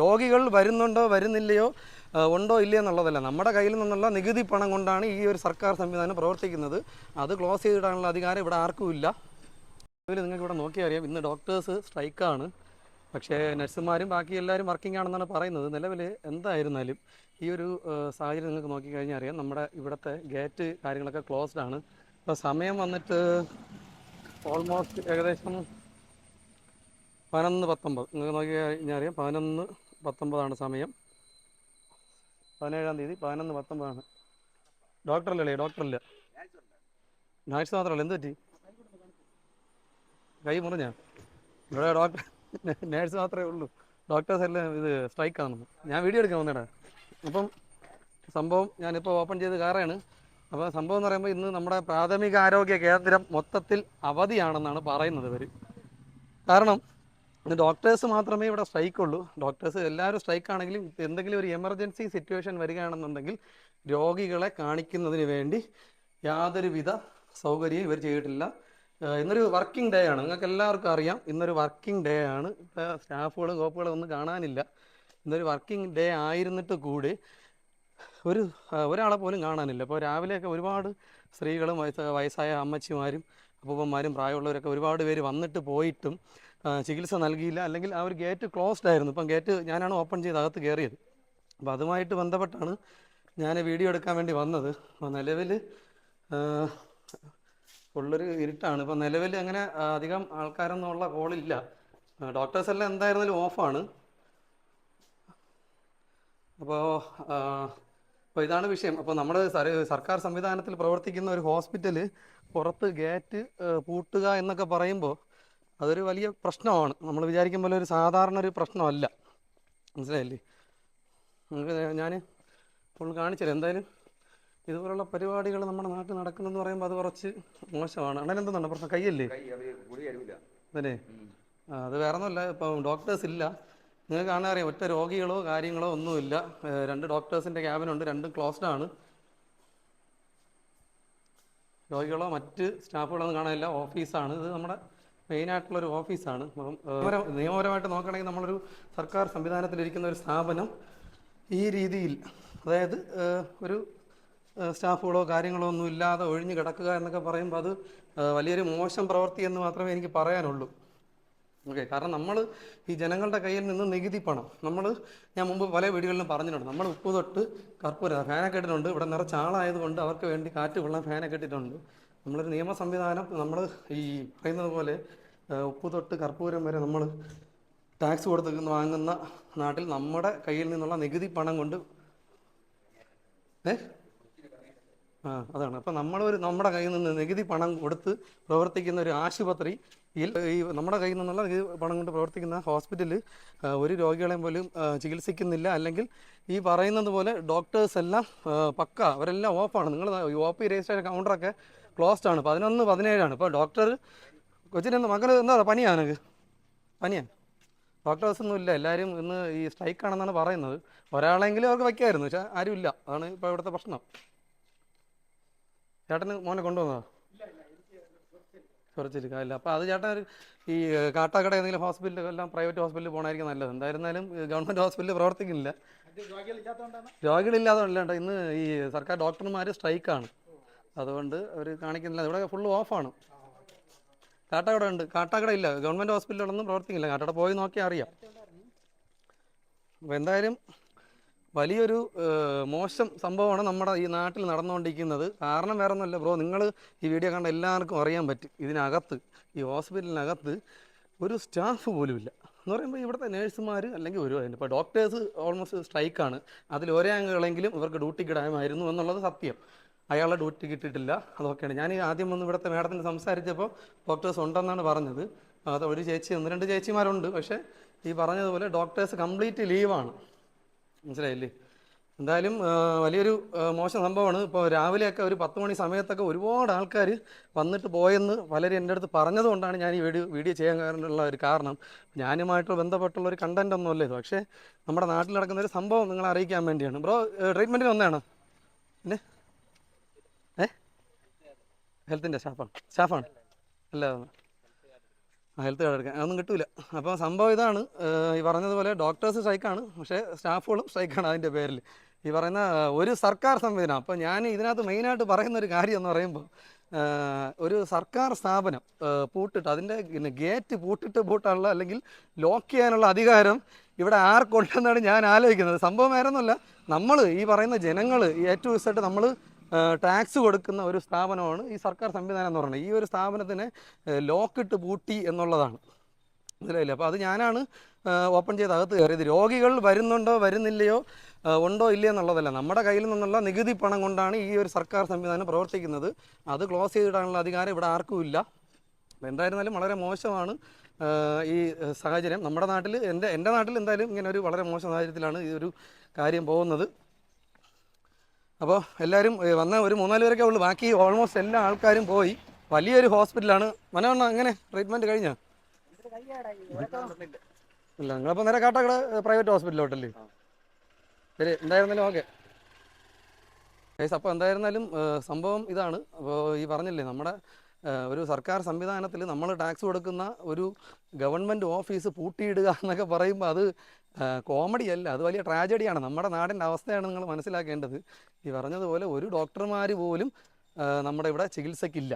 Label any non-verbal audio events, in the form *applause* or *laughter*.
രോഗികൾ വരുന്നുണ്ടോ വരുന്നില്ലയോ ഉണ്ടോ ഇല്ലയോ എന്നുള്ളതല്ല. നമ്മുടെ കയ്യിൽ നിന്നുള്ള നികുതി പണം കൊണ്ടാണ് ഈ ഒരു സർക്കാർ സംവിധാനം പ്രവർത്തിക്കുന്നത്. അത് ക്ലോസ് ചെയ്തിടാനുള്ള അധികാരം ഇവിടെ ആർക്കും ഇല്ല. നിങ്ങൾക്ക് ഇവിടെ നോക്കിയാൽ അറിയാം. ഇന്ന് ഡോക്ടേഴ്സ് സ്ട്രൈക്കാണ്. പക്ഷേ നഴ്സുമാരും ബാക്കി എല്ലാവരും വർക്കിംഗ് ആണെന്നാണ് പറയുന്നത്. നിലവിൽ എന്തായിരുന്നാലും ഈ ഒരു സാഹചര്യം നിങ്ങൾക്ക് നോക്കിക്കഴിഞ്ഞാൽ അറിയാം. നമ്മുടെ ഇവിടുത്തെ ഗേറ്റ് കാര്യങ്ങളൊക്കെ ക്ലോസ്ഡ് ആണ്. ഇപ്പോൾ സമയം വന്നിട്ട് ഓൾമോസ്റ്റ് ഏകദേശം പതിനൊന്ന് പത്തൊമ്പത്. നിങ്ങൾക്ക് നോക്കി കഴിഞ്ഞാൽ അറിയാം. പതിനൊന്ന് പത്തൊമ്പതാണ് സമയം. പതിനേഴാം തീയതി പതിനൊന്ന് പത്തൊമ്പതാണ്. ഡോക്ടറല്ലേ ഡോക്ടറല്ല? നാഴ്സ് മാത്രമല്ല. എന്ത് പറ്റി? കൈ മുറിഞ്ഞ? ഇവിടെ ഡോക്ടർ നേഴ്സ് മാത്രമേ ഉള്ളൂ. ഡോക്ടേഴ്സ് എല്ലാം ഇത് സ്ട്രൈക്കാണെന്ന് ഞാൻ വീഡിയോ എടുക്കാൻ വന്നേടാ. അപ്പം സംഭവം ഞാനിപ്പോൾ ഓപ്പൺ ചെയ്ത് കയറാണ് അപ്പോൾ സംഭവം എന്ന് പറയുമ്പോൾ ഇന്ന് നമ്മുടെ പ്രാഥമിക ആരോഗ്യ കേന്ദ്രം മൊത്തത്തിൽ അവധിയാണെന്നാണ് പറയുന്നത് ഇവർ കാരണം ഡോക്ടേഴ്സ് മാത്രമേ ഇവിടെ സ്ട്രൈക്ക് ഉള്ളൂ. ഡോക്ടേഴ്സ് എല്ലാവരും സ്ട്രൈക്ക് ആണെങ്കിലും എന്തെങ്കിലും ഒരു എമർജൻസി സിറ്റുവേഷൻ വരികയാണെന്നുണ്ടെങ്കിൽ രോഗികളെ കാണിക്കുന്നതിന് വേണ്ടി യാതൊരുവിധ സൗകര്യം ഇവർ ചെയ്തിട്ടില്ല. ഇന്നൊരു വർക്കിംഗ് ഡേ ആണ്. നിങ്ങൾക്ക് എല്ലാവർക്കും അറിയാം. ഇന്നൊരു വർക്കിംഗ് ഡേ ആണ്. ഇപ്പോൾ സ്റ്റാഫുകളും കോപ്പുകളും ഒന്നും കാണാനില്ല. ഇന്നൊരു വർക്കിംഗ് ഡേ ആയിരുന്നിട്ട് കൂടി ഒരു ഒരാളെ പോലും കാണാനില്ല. ഇപ്പോൾ രാവിലെയൊക്കെ ഒരുപാട് സ്ത്രീകളും വയസ്സായ അമ്മച്ചിമാരും അപ്പൂപ്പന്മാരും പ്രായമുള്ളവരൊക്കെ ഒരുപാട് പേര് വന്നിട്ട് പോയിട്ടും ചികിത്സ നൽകിയില്ല. അല്ലെങ്കിൽ ആ ഒരു ഗേറ്റ് ക്ലോസ്ഡ് ആയിരുന്നു. ഇപ്പം ഗേറ്റ് ഞാനാണ് ഓപ്പൺ ചെയ്ത് അകത്ത് കയറിയത് അപ്പോൾ അതുമായിട്ട് ബന്ധപ്പെട്ടാണ് ഞാൻ വീഡിയോ എടുക്കാൻ വേണ്ടി വന്നത്. അപ്പോൾ നിലവിൽ ഉള്ളൊരു ഇരുട്ടാണ്. ഇപ്പം നിലവിൽ അങ്ങനെ അധികം ആൾക്കാരൊന്നും ഉള്ള കോളില്ല ഡോക്ടേഴ്സ് എല്ലാം എന്തായിരുന്നാലും ഓഫാണ് അപ്പോൾ അപ്പോൾ ഇതാണ് വിഷയം. അപ്പോൾ നമ്മുടെ സർ- സർക്കാർ സംവിധാനത്തിൽ പ്രവർത്തിക്കുന്ന ഒരു ഹോസ്പിറ്റൽ പുറത്ത് ഗേറ്റ് പൂട്ടുക എന്നൊക്കെ പറയുമ്പോൾ അതൊരു വലിയ പ്രശ്നമാണ്. നമ്മൾ വിചാരിക്കും പോലെ ഒരു സാധാരണ ഒരു പ്രശ്നമല്ല. മനസ്സിലായില്ലേ? നമുക്ക് ഞാൻ ഫുൾ കാണിച്ചുതരാം. എന്തായാലും ഇതുപോലുള്ള പരിപാടികൾ നമ്മുടെ നാട്ടിൽ നടക്കുന്നെന്ന് പറയുമ്പോൾ അത് കുറച്ച് മോശമാണ്. അണ്ണൻ എന്താണ് പ്രശ്നം കയ്യല്ലേ? അത് അതെ വേറെ ഒന്നുമല്ല ഇപ്പം ഡോക്ടേഴ്സ് ഇല്ല. നിങ്ങൾക്ക് കാണാൻ അറിയാം ഒറ്റ രോഗികളോ കാര്യങ്ങളോ ഒന്നുമില്ല. രണ്ട് ഡോക്ടേഴ്സിന്റെ ക്യാബിനുണ്ട് രണ്ടും ക്ലോസ്ഡ് ആണ്. രോഗികളോ മറ്റ് സ്റ്റാഫുകളോ ഒന്നും കാണാനില്ല. ഓഫീസാണ് ഇത് നമ്മുടെ മെയിനായിട്ടുള്ള ഒരു ഓഫീസാണ് നിയമപരമായിട്ട് നോക്കുകയാണെങ്കിൽ നമ്മളൊരു സർക്കാർ സംവിധാനത്തിലിരിക്കുന്ന ഒരു സ്ഥാപനം ഈ രീതിയിൽ അതായത് ഒരു സ്റ്റാഫുകളോ കാര്യങ്ങളോ ഒന്നും ഇല്ലാതെ ഒഴിഞ്ഞു കിടക്കുക എന്നൊക്കെ പറയുമ്പോൾ അത് വലിയൊരു മോശം പ്രവൃത്തി എന്ന് മാത്രമേ എനിക്ക് പറയാനുള്ളൂ. ഓക്കെ കാരണം നമ്മൾ ഈ ജനങ്ങളുടെ കയ്യിൽ നിന്ന് നികുതി പണം നമ്മൾ ഞാൻ മുമ്പ് പല വീടുകളിലും പറഞ്ഞിട്ടുണ്ട്. നമ്മൾ ഉപ്പ് തൊട്ട് കർപ്പൂര ഫാനൊക്കെ ഇട്ടിട്ടുണ്ട്. ഇവിടെ നിറച്ച് ആളായതുകൊണ്ട് അവർക്ക് വേണ്ടി കാറ്റ് വെള്ളം ഫാനൊക്കെ ഇട്ടിട്ടുണ്ട്. നമ്മളൊരു നിയമ സംവിധാനം നമ്മൾ ഈ പറയുന്നത് പോലെ ഉപ്പു തൊട്ട് കർപ്പൂരം വരെ നമ്മൾ ടാക്സ് കൊടുത്ത് വാങ്ങുന്ന നാട്ടിൽ നമ്മുടെ കയ്യിൽ നിന്നുള്ള നികുതി പണം കൊണ്ട് ഏ? ആ അതാണ്. അപ്പം നമ്മളൊരു നമ്മുടെ കയ്യിൽ നിന്ന് നികുതി പണം കൊടുത്ത് പ്രവർത്തിക്കുന്ന ഒരു ആശുപത്രി ഈ നമ്മുടെ കയ്യിൽ നിന്നുള്ള പണം കൊണ്ട് പ്രവർത്തിക്കുന്ന ഹോസ്പിറ്റലിൽ ഒരു രോഗികളെയും പോലും ചികിത്സിക്കുന്നില്ല. അല്ലെങ്കിൽ ഈ പറയുന്നത് പോലെ ഡോക്ടേഴ്സ് എല്ലാം പക്ക. അവരെല്ലാം ഓഫാണ് നിങ്ങൾ ഒ പി രജിസ്ട്രേഷൻ കൗണ്ടറൊക്കെ ക്ലോസ്ഡ് ആണ്. പതിനൊന്ന് പതിനേഴാണ്. ഇപ്പോൾ ഡോക്ടർ കൊച്ചിനെന്ന് മകൾ എന്താ പനിയാണ് എനിക്ക് പനിയാണ് ഡോക്ടേഴ്സ് ഒന്നും ഇല്ല. എല്ലാവരും ഇന്ന് ഈ സ്ട്രൈക്ക് ആണെന്നാണ് പറയുന്നത്. ഒരാളെങ്കിലും അവർക്ക് വയ്ക്കായിരുന്നു പക്ഷെ ഇല്ല. അതാണ് ഇപ്പോൾ ഇവിടുത്തെ പ്രശ്നം. ചേട്ടന് മോനെ കൊണ്ടുവന്നോ കുറച്ചിരിക്കാം അല്ല അപ്പോൾ അത് ചേട്ടൻ ഒരു ഈ കാട്ടാക്കട ഏതെങ്കിലും ഹോസ്പിറ്റലിൽ എല്ലാം പ്രൈവറ്റ് ഹോസ്പിറ്റലിൽ പോകണമായിരിക്കും നല്ലത്. എന്തായിരുന്നാലും ഗവൺമെന്റ് ഹോസ്പിറ്റലിൽ പ്രവർത്തിക്കുന്നില്ല. രോഗികളില്ലാത്തതുകൊണ്ടാണ്. ഇന്ന് ഈ സർക്കാർ ഡോക്ടർമാർ സ്ട്രൈക്കാണ് അതുകൊണ്ട് അവർ കാണിക്കുന്നില്ല. ഇവിടെ ഫുള്ള് ഓഫാണ് കാട്ടാക്കട ഉണ്ട്. കാട്ടാക്കട ഇല്ല. ഗവൺമെന്റ് ഹോസ്പിറ്റലുകളൊന്നും പ്രവർത്തിക്കില്ല കാട്ടാക്കട പോയി നോക്കിയാൽ അറിയാം. അപ്പോൾ എന്തായാലും വലിയൊരു മോശം സംഭവമാണ് നമ്മുടെ ഈ നാട്ടിൽ നടന്നുകൊണ്ടിരിക്കുന്നത്. കാരണം വേറെ ഒന്നുമല്ല ബ്രോ നിങ്ങൾ ഈ വീഡിയോ കണ്ട എല്ലാവർക്കും അറിയാൻ പറ്റും. ഇതിനകത്ത് ഈ ഹോസ്പിറ്റലിനകത്ത് ഒരു സ്റ്റാഫ് പോലും ഇല്ല. എന്ന് പറയുമ്പോൾ ഇവിടുത്തെ നേഴ്സുമാർ അല്ലെങ്കിൽ ഒരു ഇപ്പോൾ ഡോക്ടേഴ്സ് ഓൾമോസ്റ്റ് സ്ട്രൈക്കാണ് അതിൽ ഒരേ അംഗങ്ങളെങ്കിലും ഇവർക്ക് ഡ്യൂട്ടിക്ക് ഇടാമായിരുന്നു എന്നുള്ളത് സത്യം. അയാളെ ഡ്യൂട്ടി കിട്ടിയിട്ടില്ല. അതൊക്കെയാണ്. ഞാൻ ആദ്യം ഒന്ന് ഇവിടുത്തെ മാഡത്തിന് സംസാരിച്ചപ്പോൾ ഡോക്ടേഴ്സ് ഉണ്ടെന്നാണ് പറഞ്ഞത്. അത് ഒരു ചേച്ചി ഒന്ന് രണ്ട് ചേച്ചിമാരുണ്ട്. പക്ഷേ ഈ പറഞ്ഞതുപോലെ ഡോക്ടേഴ്സ് കംപ്ലീറ്റ് ലീവാണ്. മനസ്സിലായില്ലേ? എന്തായാലും വലിയൊരു മോശം സംഭവമാണ്. ഇപ്പോൾ രാവിലെയൊക്കെ ഒരു പത്ത് മണി സമയത്തൊക്കെ ഒരുപാട് ആൾക്കാർ വന്നിട്ട് പോയെന്ന് പലരും എന്റെ അടുത്ത് പറഞ്ഞതുകൊണ്ടാണ് ഞാൻ ഈ വീഡിയോ വീഡിയോ ചെയ്യാൻ ഒരു കാരണം. ഞാനുമായിട്ട് ബന്ധപ്പെട്ടുള്ള ഒരു കണ്ടന്റ് ഒന്നുമല്ല ഇത്. പക്ഷേ നമ്മുടെ നാട്ടിൽ നടക്കുന്ന ഒരു സംഭവം നിങ്ങളെ അറിയിക്കാൻ വേണ്ടിയാണ്. ബ്രോ ട്രീറ്റ്മെന്റിന് ഒന്നാണ് പിന്നെ? ഹെൽത്തിന്റെ സ്റ്റാഫാണ് സ്റ്റാഫാണ് അല്ല ഹെൽത്ത് കാർഡ് എടുക്കാൻ. അതൊന്നും കിട്ടൂല. അപ്പോൾ സംഭവം ഇതാണ്. ഈ പറഞ്ഞതുപോലെ ഡോക്ടേഴ്സ് സ്ട്രൈക്കാണ്. പക്ഷേ സ്റ്റാഫുകളും സ്ട്രൈക്കാണ് അതിന്റെ പേരിൽ. ഈ പറയുന്ന ഒരു സർക്കാർ സംവിധാനം. അപ്പോൾ ഞാൻ ഇതിനകത്ത് മെയിനായിട്ട് പറയുന്ന ഒരു കാര്യം എന്ന് പറയുമ്പോൾ ഒരു സർക്കാർ സ്ഥാപനം പൂട്ടിട്ട് അതിന്റെ ഗേറ്റ് പൂട്ടിട്ട് പൂട്ടാനുള്ള അല്ലെങ്കിൽ ലോക്ക് ചെയ്യാനുള്ള അധികാരം ഇവിടെ ആർക്കുണ്ടെന്നാണ് ഞാൻ ആലോചിക്കുന്നത്. സംഭവം വേറെ ഒന്നുമല്ല നമ്മൾ ഈ പറയുന്ന ജനങ്ങൾ ഏറ്റവും ഇഷ്ടമായിട്ട് നമ്മൾ ടാക്സ് കൊടുക്കുന്ന ഒരു സ്ഥാപനമാണ് ഈ സർക്കാർ സംവിധാനം എന്ന് പറയുന്നത്. ഈ ഒരു സ്ഥാപനത്തിന് ലോക്കിട്ട് പൂട്ടി എന്നുള്ളതാണ്. മനസ്സിലായില്ലേ? അപ്പോൾ അത് ഞാനാണ് ഓപ്പൺ ചെയ്ത് അകത്ത് കയറിയത്. രോഗികൾ വരുന്നുണ്ടോ വരുന്നില്ലയോ ഉണ്ടോ ഇല്ലയോ എന്നുള്ളതല്ല. നമ്മുടെ കയ്യിൽ നിന്നുള്ള നികുതി പണം കൊണ്ടാണ് ഈ ഒരു സർക്കാർ സംവിധാനം പ്രവർത്തിക്കുന്നത്. അത് ക്ലോസ് ചെയ്തിടാനുള്ള അധികാരം ഇവിടെ ആർക്കും ഇല്ല. എന്തായിരുന്നാലും വളരെ മോശമാണ് ഈ സാഹചര്യം. നമ്മുടെ നാട്ടിൽ എന്റെ എന്റെ നാട്ടിൽ എന്തായാലും ഇങ്ങനെ ഒരു വളരെ മോശം സാഹചര്യത്തിലാണ് ഈ ഒരു കാര്യം പോകുന്നത്. അപ്പോൾ എല്ലാവരും വന്ന ഒരു മൂന്നാൽ പേരൊക്കെ ഉള്ളൂ. ബാക്കി ഓൾമോസ്റ്റ് എല്ലാ ആൾക്കാരും പോയി. വലിയൊരു ഹോസ്പിറ്റലാണ് മനോണ്ണ എങ്ങനെ? ട്രീറ്റ്മെന്റ് കഴിഞ്ഞോ? ഇല്ല നിങ്ങളപ്പോൾ നേരെ കാട്ടാക്കട പ്രൈവറ്റ് ഹോസ്പിറ്റലിലോട്ടല്ലേ ശരി എന്തായിരുന്നാലും ഓക്കെ അപ്പോൾ എന്തായിരുന്നാലും സംഭവം ഇതാണ്. അപ്പോൾ ഈ പറഞ്ഞില്ലേ നമ്മുടെ ഒരു സർക്കാർ സംവിധാനത്തിൽ നമ്മൾ ടാക്സ് കൊടുക്കുന്ന ഒരു ഗവൺമെന്റ് ഓഫീസ് പൂട്ടിയിടുക *laughs* എന്നൊക്കെ പറയുമ്പോൾ അത് കോമഡി അല്ല അത് വലിയ ട്രാജഡിയാണ്. നമ്മുടെ നാടിന്റെ അവസ്ഥയാണ് നിങ്ങൾ മനസ്സിലാക്കേണ്ടത്. ഈ പറഞ്ഞതുപോലെ ഒരു ഡോക്ടർമാർ പോലും നമ്മുടെ ഇവിടെ ചികിത്സയ്ക്കില്ല.